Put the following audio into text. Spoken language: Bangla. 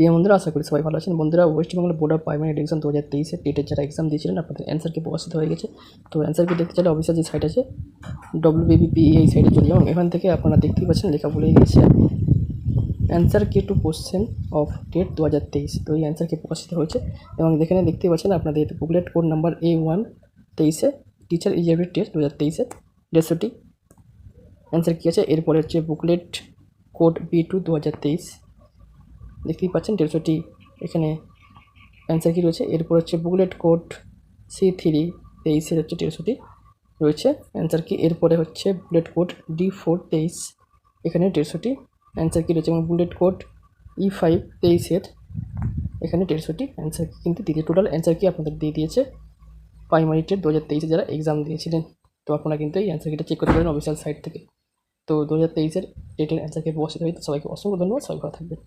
প্রিয় বন্ধুরা, আশা করি সবাই ভালো আছেন। বন্ধুরা, West Bengal board of primary education দু হাজার তেইশে টেটের যারা এক্সাম দিয়েছিলেন, আপনাদের অ্যান্সার কি প্রকাশিত হয়ে গেছে? তো অ্যান্সার কি দেখতে চাইলে অফিসের যে সাইট আছে ডব্লিউ বিবিপি এই সাইটে চলে যাবেন এখান থেকে আপনারা দেখতেই পাচ্ছেন, লেখা বলে গেছে অ্যান্সার কি টু কোশ্চেন অফ টেট দু হাজার তেইশ? তো এই অ্যান্সার কি প্রকাশিত হয়েছে? এবং এখানে দেখতেই পাচ্ছেন, আপনাদের booklet code number A one তেইশে টিচার ইজিএবি টেস্ট দু হাজার তেইশে দেড়শোটি অ্যান্সার কী আছে? এরপরে হচ্ছে বুকলেট কোড বি টু দু হাজার তেইশ। দেখতেই পাচ্ছেন, দেড়শোটি এখানে অ্যান্সার কি রয়েছে। এরপর হচ্ছে বুকলেট কোড সি থ্রি তেইশের হচ্ছে দেড়শোটি রয়েছে অ্যান্সার কি এরপরে হচ্ছে বুলেট কোড ডি ফোর তেইশ, এখানে দেড়শোটি অ্যান্সার কি রয়েছে এবং বুলেট কোড ই ফাইভ তেইশের এখানে দেড়শোটি অ্যান্সার কি কিন্তু দ্বিতীয় টোটাল অ্যান্সার কি আপনাদের দিয়ে দিয়েছে। প্রাইমারি টেট দু হাজার তেইশে যারা এক্সাম দিয়েছিলেন, তো আপনারা কিন্তু এই অ্যান্সার কিটা চেক করতে পারেন অফিসিয়াল সাইট থেকে। তো দু হাজার তেইশের টেটের অ্যান্সার কি প্রকাশিত হয়েছে সবাইকে অসংখ্য ধন্যবাদ। সবাই ভালো থাকবেন।